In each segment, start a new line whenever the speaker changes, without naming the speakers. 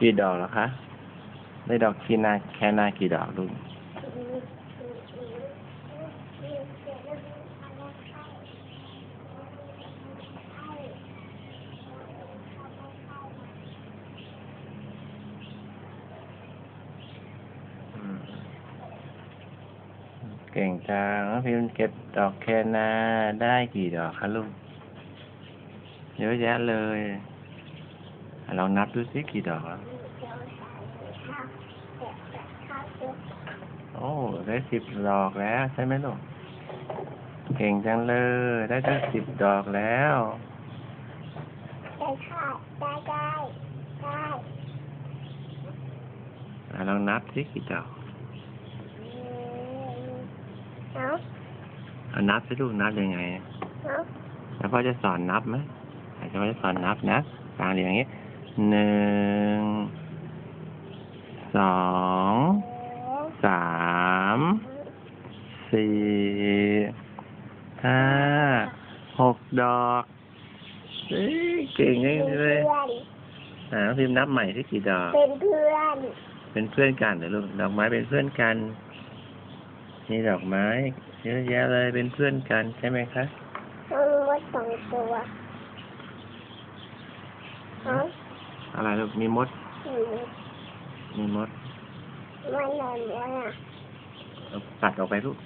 กี่ดอกแล้วคะ ได้ดอกคีนาแค่นากี่ดอกลูกเก่งจังพิมพ์เก็บดอกแคนาได้กี่ดอกคะลูกเยอะแยะเลย อะลองนับดูสิกี่ดอกแล้วโอ้ ได้สิบดอกแล้วใช่ไหมลูก เก่งจังเลย ได้ตั้งสิบดอกแล้ว
ได้ค่ะได้ได้ได้
อะลองนับสิกี่ดอก
เอา
นับสิลูกนับยังไงแล้วพ่อจะสอนนับไหมอาจจะพ่อจะสอนนับนะกลางเรียงอย่างนี้ หนึ่ง สอง สาม สี่ ห้า หกดอกเอ้ยเก่งจัง
เป็น
เลย
เพื่อน
อ่าน้องพิมพ์นับใหม่ที่กี่ดอก
เป็นเพื่อน
เป็นเพื่อนกันเหรอลูก ดอกไม้เป็นเพื่อนกัน นี่ดอกไม้เยอะแยะเลย เป็นเพื่อนกันใช่ไหมคะ
มันมดสองตัวเอา
อะไรลูกมีมด
อืม
มีมด
มันนอนวะน่ะ
เอาปัดออกไปลูก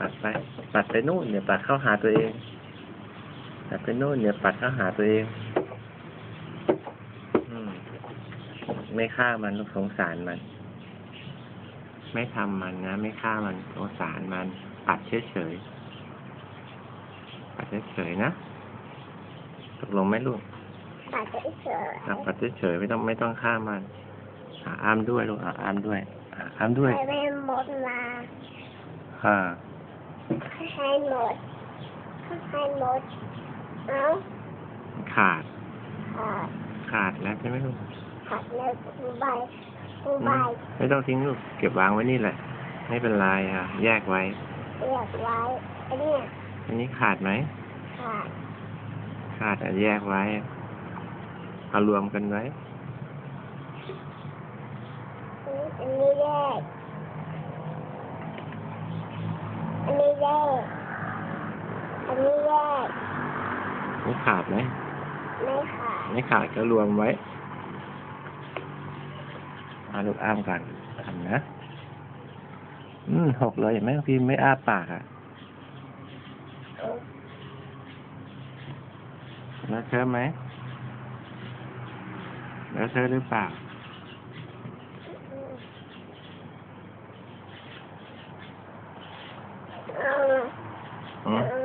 ปัดไป ปัดไปนู่นเดี๋ยวปัดเข้าหาตัวเอง ปัดไปนู่นเดี๋ยวปัดเข้าหาตัวเองอืมไม่ฆ่ามันลูกสงสารมัน ไม่ทำมันนะ ไม่ฆ่ามันสงสารมัน ปัดเฉยๆปัดเฉยๆนะตกลงไหมลูก
ปัดเฉย
อะปัดเฉยๆไม่ต้องไม่ต้องฆ่ามันอะอ้ามด้วยลูกอะอ้ามด้วยอะอ้ามด้วย
ให้แม่มดมา
ค่ะ
ให้หมดให้หมดเอา
ขาด
ขาด
ขาดแล้วใช่ไหมลูก
ขาดแล้วกูใบกูใบ
ไม่ต้องทิ้งลูกเก็บวางไว้นี่แหละ ไม่เป็นไรอะแยกไว้
เรียกไว้อันเนี้ย
อันนี้ขาดไหม
ขาด
ขาดอะแยกไว้ เอารวมกันไว้
อันนี้แยกอันนี้แยกอันนี้แยก
ไม่ขาดไหม
ไม่ขาด
ไม่ขาดก็รวมไว้เอาลูกอ้ามก่อนทำนะ อืมหกเลยเห็นไหมพี่ไม่อ้าปากอะแล้วเชื่อไหม แล้วเชื่อหรือเปล่า
เอา
อืม
เอา